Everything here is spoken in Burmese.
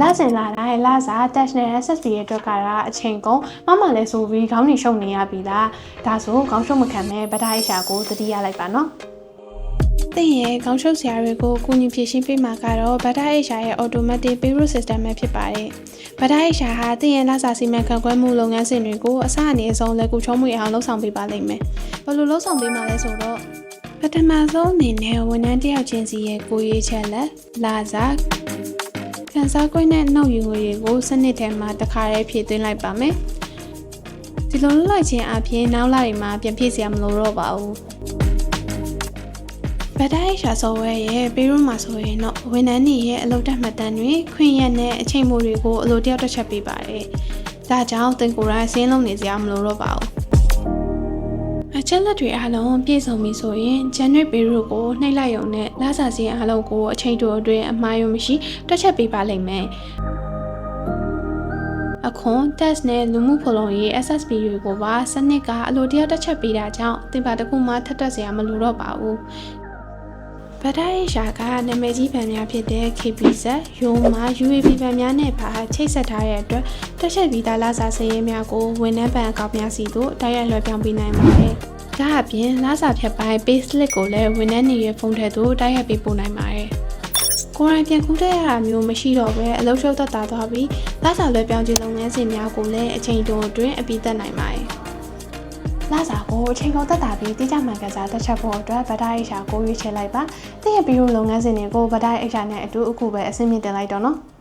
ပတ်စင်လာတိုင်းလာစာ touch နဲ့ SSB ရဲ့အတွက်ကတော့အချိန်ကုန်မမလည်းဆိုပြီးခေါင်းနေရှုံနေရပြီလားဒါဆိုခေါင်းရှုံမခံမဲ့ဗဒိုက်ရှာကိုသတိရလိုက်ပါနော်သင်ရဲ့ခေါင်းရှုပ်ဆရာတွေကိုအကူအညီဖြည့်ရှင်းပေးမှာကတော့ဗဒိုက်ရှာရဲ့ automatic payroll system ပဲဖြစ်ပါတယ်ဗဒိုက်ရှာဟာသင်ရဲ့လာစာစီမံခန့်ခွဲမှုလုပ်ငန်းစဉ်တွေကိုအစအနေအဆုံးလက်ကူချုံးမှုအောင်လှုပ်ဆောင်ပေးပါလိမ့်မယ်ဘယ်လိုလှုပ်ဆောင်ပေးမှာလဲဆိုတော့ပထမဆုံးအနေနဲ့ဝန်ထမ်းတစ်ယောက်ချင်းစီရဲ့ကိုယ်ရေးချက်လက်လာစာ ခန်းစားခွင့်နဲ့နှုတ်ယူငွေတွေကိုစနစ်ထဲမှာတစ်ခါတည်းဖြည့်သွင်းလိုက်ပါမယ်။ဒီလိုလုပ်လိုက်ခြင်းအပြင်နောက်လာတွေမှာပြန်ဖြည့်စရာမလိုတော့ပါဘူး။ဗဒိုင်းရှာဆော်ဝဲရဲ့ပေရုံးမှာဆိုရင်တော့ဝန်ထမ်းတွေရဲ့အလုပ်တက်မှတ်တမ်းတွေခွင့်ရက်နဲ့အချိန်မိုးတွေကိုအလိုတယောက်တစ်ချက်ပေးပါတယ်။ဒါကြောင့်တင်ကိုယ်တိုင်စင်းလုံးနေစရာမလိုတော့ပါဘူး။ အချက်လက်တွေအားလုံးပြည့်စုံပြီဆိုရင်ဂျန်နွေပေရုကိုနှိပ်လိုက်ရုံနဲ့လစာစင်းအားလုံးကိုအချိန်တိုအတွင်းအမှားယွင်းမရှိတွက်ချက်ပေးပါလိမ့်မယ်။အခွန် test နဲ့လူမှုဖော်လုံရေး SSB တွေကိုပါစနစ်ကအလိုတရားတစ်ချက်ပေးတာကြောင့်တင်ပါတစ်ခုမှထပ်တက်စရာမလိုတော့ပါဘူး။ ဗဒိုင်းရှာကနာမည်ကြီးဗန်များဖြစ်တဲ့ KPZ ရုံးမှာ UAV ဗန်များနဲ့ပါချိတ်ဆက်ထားတဲ့အတွက်တက်ချက်ပြီးသားလာစာစရေးများကိုဝန်ထမ်းပန်အကောင့်များစီသို့တိုက်ရိုက်လွှဲပြောင်းပေးနိုင်ပါတယ်။ဒါအပြင်လာစာဖြတ်ပိုင်း pay slip ကိုလည်းဝန်ထမ်းတွေရဲ့ဖုန်းထဲသို့တိုက်ရိုက်ပေးပို့နိုင်ပါတယ်။ကိုယ်တိုင်ပြန်ကူးတဲ့ရတာမျိုးမရှိတော့ဘဲအလုပ်ရှုပ်သက်သာသွားပြီးလာစာလွယ်ပြောင်းခြင်းလုပ်ငန်းစဉ်များကိုလည်းအချိန်တိုအတွင်းအပြီးသက်နိုင်ပါတယ်။ လာစာကိုအချိန်ကုန်သက်သာပြီးတိကျမှန်ကန်စွာတက်ချက်ဖို့အတွက်ဗဒိုင်းရှာကိုရွေးချယ်လိုက်ပါ။တည့်ရပြီးလုပ်ငန်းစဉ်တွေကိုဗဒိုင်းအရာနဲ့အတူအခုပဲအဆင့်မြင့်တင်လိုက်တော့နော်။